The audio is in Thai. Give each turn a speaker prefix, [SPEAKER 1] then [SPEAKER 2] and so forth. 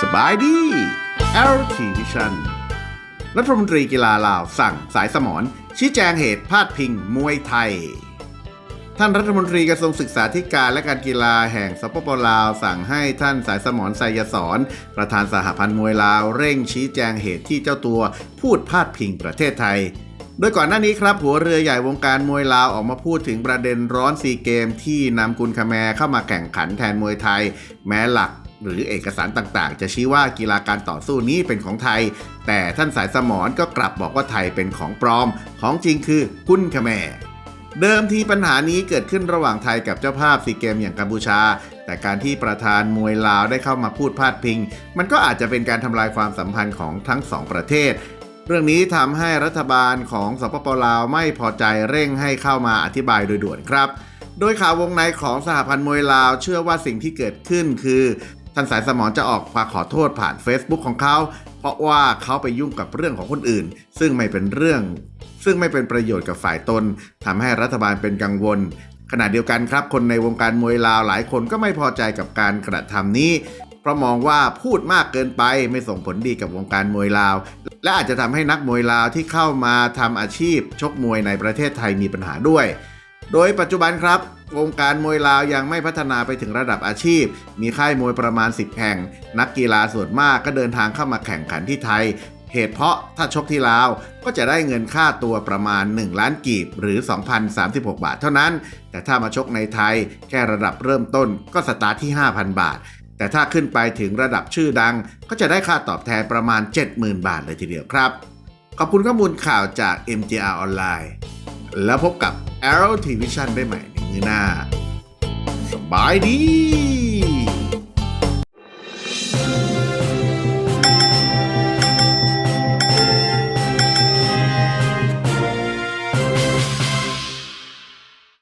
[SPEAKER 1] สบายดี LT Vision รัฐมนตรีกีฬาลาวสั่งสายสมรชี้แจงเหตุพาดพิงมวยไทย ท่านรัฐมนตรีกระทรวงศึกษาธิการและการกีฬาแห่งสปปลาว สั่งให้ท่านสายสมรไสยสอนประธานสหพันธ์มวยลาว เร่งชี้แจงเหตุที่เจ้าตัวพูดพาดพิงประเทศไทย โดยก่อนหน้านี้ครับ หัวเรือใหญ่วงการมวยลาวออกมาพูดถึงประเด็นร้อนซีเกมที่นำกุลคาแมเข้ามาแข่งขันแทนมวยไทย แม้หลักหรือเอกสารต่างๆ จะชี้ว่ากีฬาการต่อสู้นี้เป็นของไทย แต่ท่านสายสมรก็กลับบอกว่าไทยเป็นของปลอม ของจริงคือกุนคาแมเดิมทีปัญหานี้เกิดขึ้นระหว่างไทยกับเจ้าภาพซีเกมอย่างกัมพูชา แต่การที่ประธานมวยลาวได้เข้ามาพูดพาดพิง มันก็อาจจะเป็นการทำลายความสัมพันธ์ของทั้งสองประเทศ เรื่องนี้ทำให้รัฐบาลของสปปลาวไม่พอใจเร่งให้เข้ามาอธิบายโดยด่วนครับ โดยข่าววงในของสหพันธ์มวยลาวเชื่อว่าสิ่งที่เกิดขึ้นคือท่านสายสมรจะออกมาขอโทษผ่าน Facebook ของเขา เพราะว่าเขาไปยุ่งกับเรื่องของคนอื่น ซึ่งไม่เป็นเรื่อง ซึ่งไม่เป็นประโยชน์กับฝ่ายตนทำให้รัฐบาลเป็นกังวล ขณะเดียวกันครับ คนในวงการมวยลาวหลายคนก็ไม่พอใจกับการกระทำนี้ เพราะมองว่าพูดมากเกินไปไม่ส่งผลดีกับวงการมวยลาว และอาจจะทำให้นักมวยลาวที่เข้ามาทำอาชีพ ชกมวยในประเทศไทยมีปัญหาด้วย โดยปัจจุบันครับวงการมวยลาวยังไม่พัฒนาไปถึงระดับอาชีพ มีค่ายมวยประมาณ 10 แห่ง นักกีฬาส่วนมากก็เดินทางเข้ามาแข่งขันที่ไทย เหตุเพราะถ้าชกที่ลาว ก็จะได้เงินค่าตัวประมาณ 1 ล้านกีบหรือ 2,036 บาทเท่านั้น แต่ถ้ามาชกในไทย แค่ระดับเริ่มต้นก็สตาร์ทที่ 5,000 บาท แต่ถ้าขึ้นไปถึงระดับชื่อดัง ก็จะได้ค่าตอบแทนประมาณ 70,000 บาทเลยทีเดียวครับ ขอบคุณข้อมูลข่าวจาก MTR ออนไลน์ แล้วพบกับ Arrow Television ได้ใหม่ในมือหน้า สบายดี